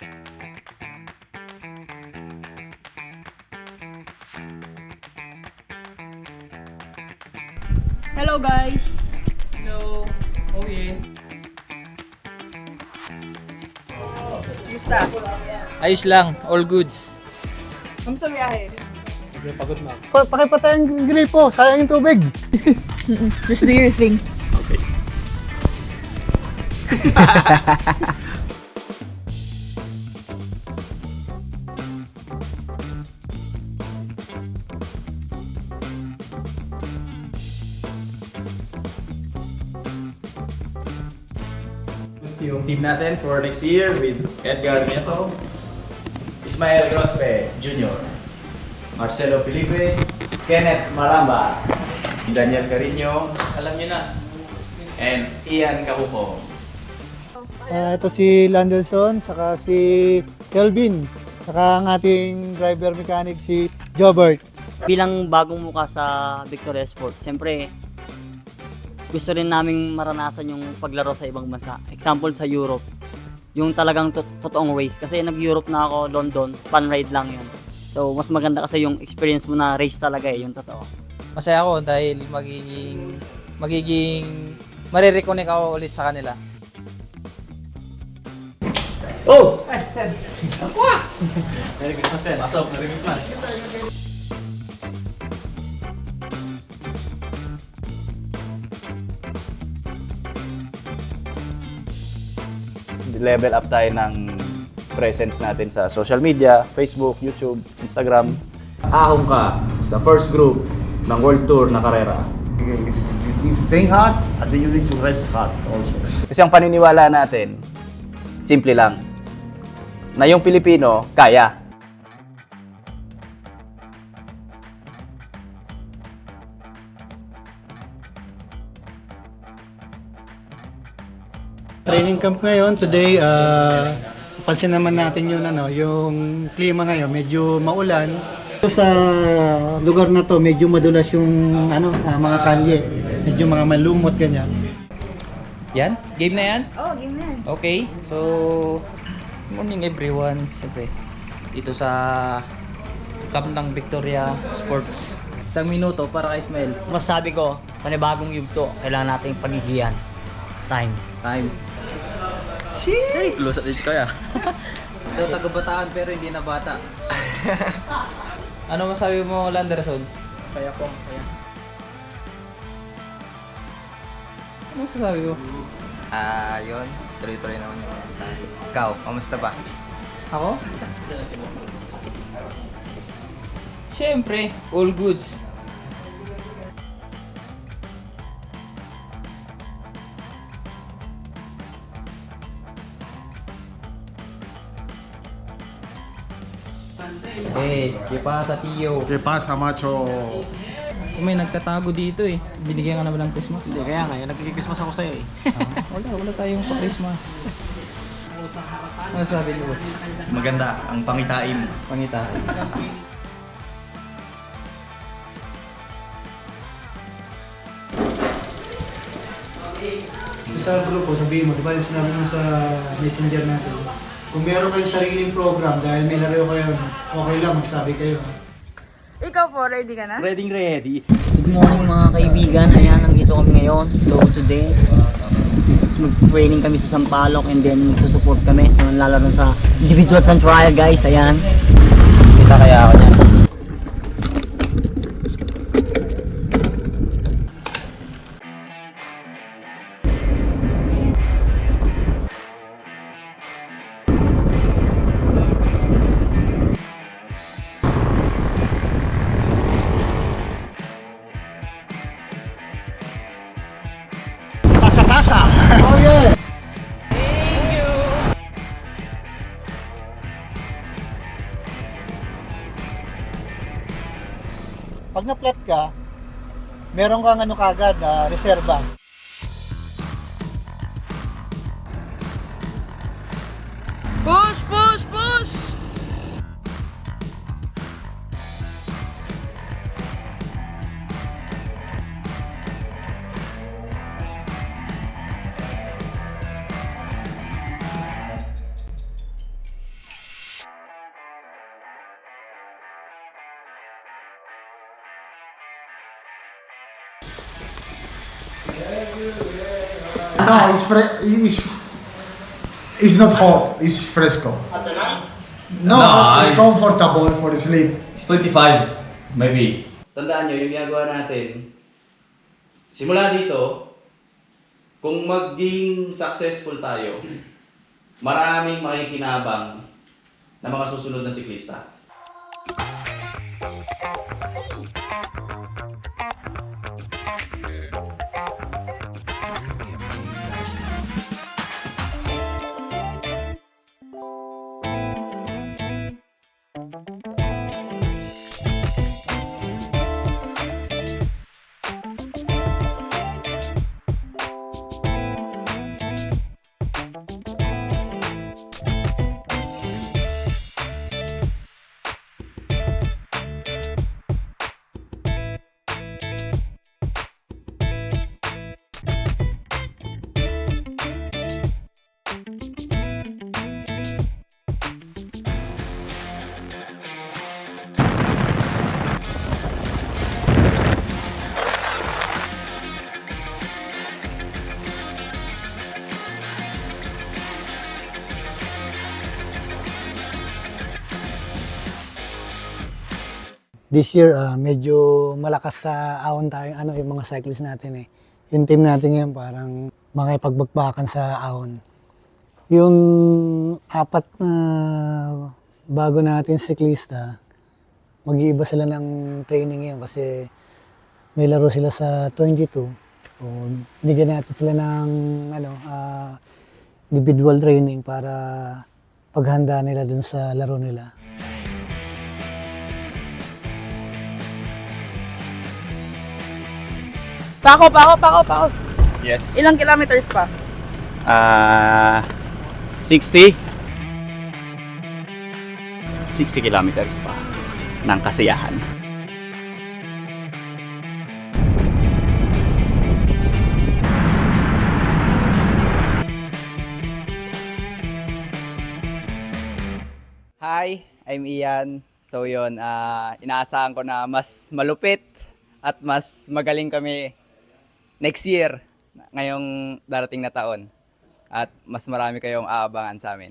Hello guys! Hello. Oh yeah. Kumusta? Ayos lang. All goods. Kamusta biyahe? Pa pakipatay ang grill po, sayang yung tubig. Just do your thing. yung team natin for next year with Edgar Nieto, Ismael Grospe Jr., Marcelo Felipe, Kenneth Maramba, Daniel Carino, Alam niyo na. and Ian Kahuho. Ah, ito si Landerson, saka si Kelvin, saka ang ating driver mechanic si Jobert. bilang bagong muka sa Victoria Sports, siyempre gusto rin naming maranasan yung paglaro sa ibang bansa. Example sa Europe, yung talagang to- totoong race. Kasi nag-Europe na ako, London, fun ride lang yun. So, mas maganda kasi yung experience mo na race talaga eh, yung totoo. Masaya ako dahil magiging magiging marireconnect ako ulit sa kanila. Oh! Merry Christmas, sir. Pasok, Merry Christmas. Level up tayo ng presence natin sa social media, Facebook, YouTube, Instagram. Ahong ka sa first group ng World Tour na karera. You need to train hard and then you need to rest hard also. Kasi ang paniniwala natin, simple lang, na yung Pilipino, kaya. Training camp ngayon, today, ah, pansin naman natin yun, ano, yung klima ngayon, medyo maulan. Sa lugar na to, medyo madulas yung ano, ah, mga kalye, medyo mga malumot ganyan. Yan? Game na yan? Oh, game na yan. Okay. So, good morning everyone. Siyempre, dito sa camp ng Victoria Sports. Isang minuto para kay Ismael. Masasabi ko, panibagong yugto, kailangan nating paghihiyan. Time. Time. Sheesh! Lusat din kaya. Daw taga-bataan pero hindi na bata. ano masabi mo, Landerson? Saya po, saya. Ano masasabi mo? Ah, yun. Tuloy-tuloy naman yung sa akin. Ikaw, kamusta ba? Ako? Siyempre, all goods. Eh, pa sa tiyo. ¿Qué pasa, macho? May nagtatago dito eh. Binigyan ka naman ng Christmas. Hindi, kaya nga, nagkikismas ako sa'yo eh. wala, wala tayong pa-Christmas. Ano sabi mo? Maganda, ang pangitain. Pangita. Sa grupo, sabihin mo, di ba yung sinabi mo sa messenger natin, kung meron kayong sariling program dahil may laro kayo, okay lang, magsabi kayo. Ikaw po, ready ka na? Ready, ready. Good morning mga kaibigan. Ayan, nandito kami ngayon. So today, mag-training kami sa Sampaloc and then magsusupport kami sa lalaro sa individual and trial guys. Ayan. Kita kaya ako niyan. Pag na-flat ka, meron kang ano kagad, ah, reserva. No, it's fre- it's it's not hot. It's fresco. No, No, it's it's- comfortable for sleep. It's 25, maybe. Tandaan nyo, yung ginagawa natin, simula dito, kung maging successful tayo, maraming makikinabang na mga susunod na siklista. This year, ah, medyo malakas sa ahon tayo, ano, yung mga cyclists natin eh. Yung team natin ngayon parang makipagbagbakan sa ahon. Yung apat na bago natin siklista, mag-iiba sila ng training ngayon kasi may laro sila sa 22. O, bigyan natin sila ng ano, ah, individual training para paghanda nila dun sa laro nila. Pako, pako, pako, pako. Yes. Ilang kilometers pa? Ah, 60. 60 kilometers pa ng kasiyahan. Hi, I'm Ian. So yun, ah, inaasahan ko na mas malupit at mas magaling kami next year, ngayong darating na taon. At mas marami kayong aabangan sa amin.